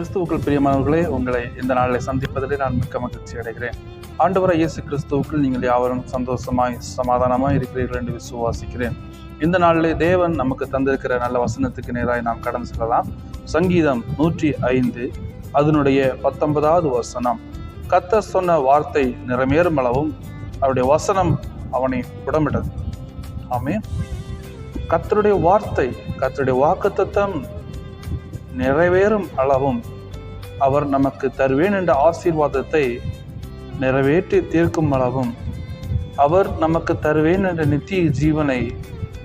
கிறிஸ்துவுக்குள் பிரியமானவர்களே உங்களை இந்த நாளில் சந்திப்பதிலே நான் மிக்க மகிழ்ச்சி அடைகிறேன். ஆண்டவர இயேசு கிறிஸ்துவுக்குள் நீங்கள் யாவரும் சந்தோஷமாய் சமாதானமாய் இருக்கிறீர்கள் என்று விசுவாசிக்கிறேன். இந்த நாளிலே தேவன் நமக்கு தந்திருக்கிற நல்ல வசனத்துக்கு நேராக நாம் கடந்து செல்லலாம். சங்கீதம் நூற்றி ஐந்து அதனுடைய பத்தொன்பதாவது வசனம். கத்தர் சொன்ன வார்த்தை நிறைவேறும் அளவும் அவருடைய வசனம் அவனை புடமிட்டது. ஆமே கத்தருடைய வார்த்தை கத்தருடைய வாக்குத்தத்தம் நிறைவேறும் அளவும் அவர் நமக்கு தருவேன் என்ற ஆசீர்வாதத்தை நிறைவேற்றி தீர்க்கும் அளவும் அவர் நமக்கு தருவேன் என்ற நித்திய ஜீவனை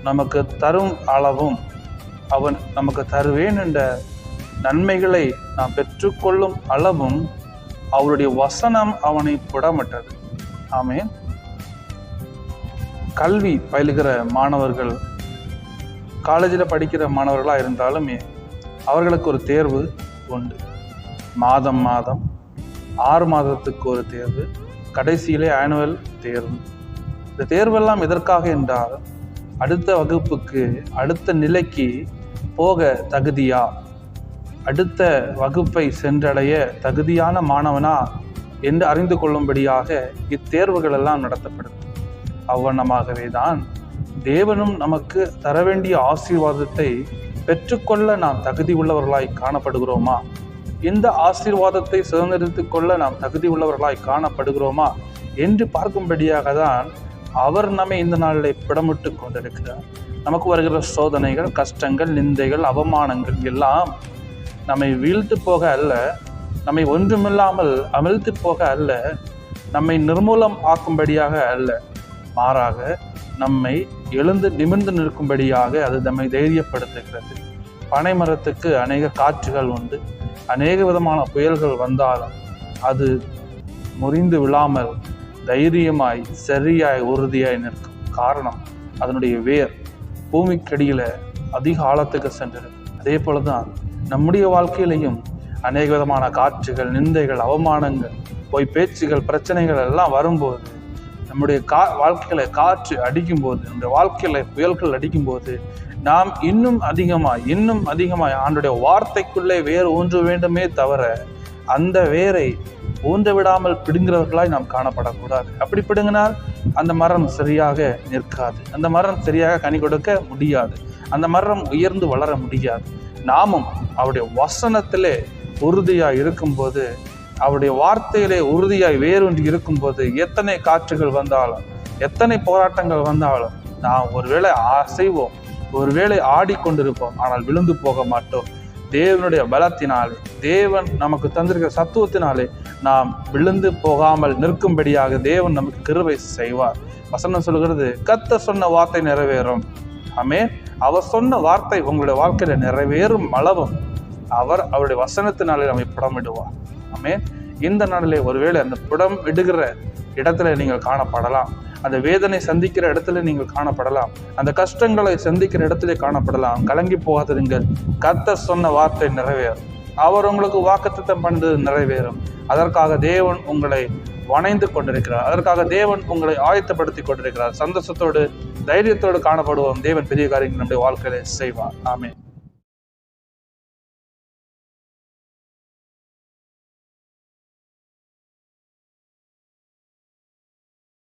நமக்கு தரும் அளவும் அவன் நமக்கு தருவேன் என்ற நன்மைகளை நாம் பெற்றுக்கொள்ளும் அளவும் அவருடைய வசனம் அவனை புடமிட்டது. ஆமே கல்வி பயிலுகிற மாணவர்கள் காலேஜில் படிக்கிற மாணவர்களாக இருந்தாலுமே அவர்களுக்கு ஒரு தேர்வு உண்டு. மாதம் மாதம் ஆறு மாதத்துக்கு ஒரு தேர்வு கடைசியிலே ஆனுவல் தேர்வு. இந்த தேர்வெல்லாம் எதற்காக என்றால் அடுத்த வகுப்புக்கு அடுத்த நிலைக்கு போக தகுதியா? அடுத்த வகுப்பை சென்றடைய தகுதியான மாணவனா என்று அறிந்து கொள்ளும்படியாக இத்தேர்வுகள் எல்லாம் நடத்தப்படுது. அவ்வண்ணமாகவே தான் தேவனும் நமக்கு தர வேண்டிய ஆசீர்வாதத்தை பெற்றுக்கொள்ள நாம் தகுதி உள்ளவர்களாய் காணப்படுகிறோமா? இந்த ஆசீர்வாதத்தை சுதந்திரித்துக் கொள்ள நாம் தகுதி உள்ளவர்களாய் காணப்படுகிறோமா? என்று பார்க்கும்படியாக தான் அவர் நம்மை இந்த நாளில் பிடமிட்டு கொண்டிருக்கிறார். நமக்கு வருகிற சோதனைகள் கஷ்டங்கள் நிந்தைகள் அவமானங்கள் எல்லாம் நம்மை வீழ்த்து போக அல்ல நம்மை ஒன்றுமில்லாமல் அமிழ்த்து போக அல்ல நம்மை நிர்மூலம் ஆக்கும்படியாக அல்ல. மாறாக நம்மை எழுந்து நிமிர்ந்து நிற்கும்படியாக அது நம்மை தைரியப்படுத்துகிறது. பனை மரத்துக்கு அநேக காற்றுகள் உண்டு. அநேக விதமான புயல்கள் வந்தாலும் அது முறிந்து விழாமல் தைரியமாய் சரியாய் உறுதியாய் நிற்கும். காரணம் அதனுடைய வேர் பூமிக்கடியில் அதிக ஆழத்துக்கு சென்றிருக்கு அதே போலதான் நம்முடைய வாழ்க்கையிலையும் அநேக விதமான காற்றுகள் நிந்தைகள் அவமானங்கள் பொய் பேச்சுகள் பிரச்சனைகள் எல்லாம் வரும்போது நம்முடைய கா வாழ்க்கையில காற்று அடிக்கும்போது நம்முடைய வாழ்க்கையில புயல்கள் அடிக்கும்போது நாம் இன்னும் அதிகமாக இன்னும் அதிகமாக ஆண்டுடைய வார்த்தைக்குள்ளே வேறு ஊன்ற வேண்டுமே தவிர அந்த வேரை ஊன்ற விடாமல் பிடுங்கிறவர்களாய் நாம் காணப்படக்கூடாது. அப்படி பிடுங்கினால் அந்த மரம் சரியாக நிற்காது. அந்த மரம் சரியாக கனி கொடுக்க முடியாது. அந்த மரம் உயர்ந்து வளர முடியாது. நாமும் அவருடைய வசனத்திலே உறுதியாக இருக்கும்போது அவருடைய வார்த்தையிலே உறுதியாய் வேரூன்றி இருக்கும்போது எத்தனை காற்றுகள் வந்தாலும் எத்தனை போராட்டங்கள் வந்தாலும் நாம் ஒருவேளை அசைவோம் ஒருவேளை ஆடிக்கொண்டிருப்போம். ஆனால் விழுந்து போக மாட்டோம். தேவனுடைய பலத்தினாலே தேவன் நமக்கு தந்திருக்கிற சத்துவத்தினாலே நாம் விழுந்து போகாமல் நிற்கும்படியாக தேவன் நமக்கு கிருவை செய்வார். வசனம் சொல்கிறது கத்த சொன்ன வார்த்தை நிறைவேறும். ஆமே அவர் சொன்ன வார்த்தை உங்களுடைய வாழ்க்கையில நிறைவேறும் அளவும். அவர் அவருடைய வசனத்தினாலே நம்மை படமிடுவார். ஆமே இந்த நாளிலே ஒருவேளை அந்த புடம் விடுகிற இடத்துல நீங்கள் காணப்படலாம். அந்த வேதனை சந்திக்கிற இடத்துல நீங்கள் காணப்படலாம். அந்த கஷ்டங்களை சந்திக்கிற இடத்துல காணப்படலாம். கலங்கி போகாதீங்கள் கத்த சொன்ன வார்த்தை நிறைவேறும். அவர் உங்களுக்கு வாக்குத்தம் பண்ணது நிறைவேறும். அதற்காக தேவன் உங்களை வணைந்து கொண்டிருக்கிறார். அதற்காக தேவன் உங்களை ஆயத்தப்படுத்தி கொண்டிருக்கிறார். சந்தோஷத்தோடு தைரியத்தோடு காணப்படுவோம். தேவன் பெரிய காரியங்கள் நம்முடைய வாழ்க்கையில செய்வார். ஆமே